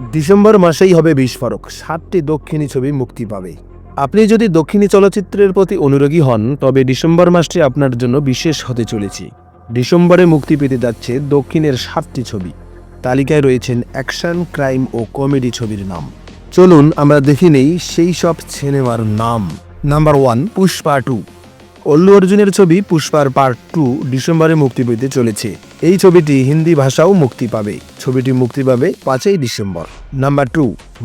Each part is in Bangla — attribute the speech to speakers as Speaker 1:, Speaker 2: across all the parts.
Speaker 1: ডিসেম্বর মাসেই হবে বিস্ফোরক। সাতটি দক্ষিণী ছবি মুক্তি পাবে। আপনি যদি দক্ষিণী চলচ্চিত্রের প্রতি অনুরাগী হন, তবে ডিসেম্বর মাসটি আপনার জন্য বিশেষ হতে চলেছে। ডিসেম্বরে মুক্তি পেতে যাচ্ছে দক্ষিণের সাতটি ছবি। তালিকায় রয়েছেন অ্যাকশন, ক্রাইম ও কমেডি ছবির নাম। চলুন আমরা দেখে নেই সেই সব সিনেমার নাম। Number one, Pushpa two. Allu অর্জুনের ছবি পুষ্পার পার্ট টু ডিসেম্বরে মুক্তি পেতে চলেছে। এই ছবিটি হিন্দি ভাষাও মুক্তি পাবে। ছবিটি মুক্তি পাবে পাঁচই ডিসেম্বর। নাম্বার টু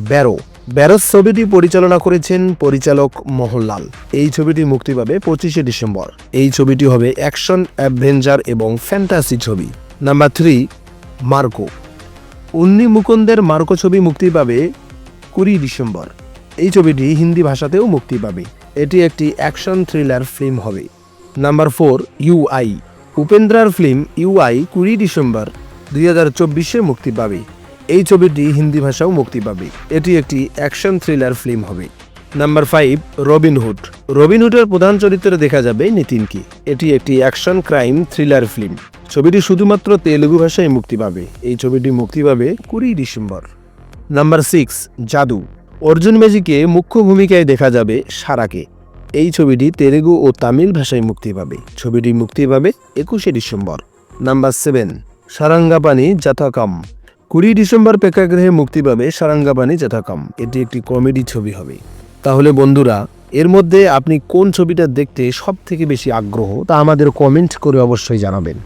Speaker 1: ব্যারো ব্যারোস ছবিটি পরিচালনা করেছেন পরিচালক মোহনলাল। এই ছবিটি মুক্তি পাবে পঁচিশে ডিসেম্বর। এই ছবিটি হবে অ্যাকশন অ্যাডভেঞ্চার এবং ফ্যান্টাসি ছবি। নাম্বার থ্রি মার্কো উন্নি মুকুন্দের মার্কো ছবি মুক্তি পাবে কুড়ি ডিসেম্বর। এই ছবিটি হিন্দি ভাষাতেও মুক্তি পাবে। এটি একটি অ্যাকশন থ্রিলার ফিল্ম হবে। নাম্বার ফোর ইউআই উপেন্দ্রার ফিল্ম ইউআই কুড়ি ডিসেম্বর দুই হাজার চব্বিশে মুক্তি পাবে। এই ছবিটি হিন্দি ভাষাও মুক্তি পাবে। এটি একটি অ্যাকশন থ্রিলার ফিল্ম হবে। নাম্বার ফাইভ রবিনহুড রবিনহুডের প্রধান চরিত্রে দেখা যাবে নিতিনকে এটি একটি অ্যাকশন ক্রাইম থ্রিলার ফিল্ম। ছবিটি শুধুমাত্র তেলুগু ভাষায় মুক্তি পাবে। এই ছবিটি মুক্তি পাবে কুড়ি ডিসেম্বর। নাম্বার সিক্স, জাদু। অর্জুন ম্যাজিকে মুখ্য ভূমিকায় দেখা যাবে সারাকে। এই ছবিটি তেলেগু ও তামিল ভাষায় মুক্তি পাবে। ছবিটি মুক্তি পাবে একুশে December. Number seven, Sarangapani Jathakam. কুড়ি ডিসেম্বর প্রেক্ষাগৃহে মুক্তি পাবে সারাঙ্গাপানি যথাকাম। এটি একটি কমেডি ছবি হবে। তাহলে বন্ধুরা, এর মধ্যে আপনি কোন ছবিটা দেখতে সব থেকে বেশি আগ্রহ তা আমাদের কমেন্ট করে অবশ্যই জানাবেন।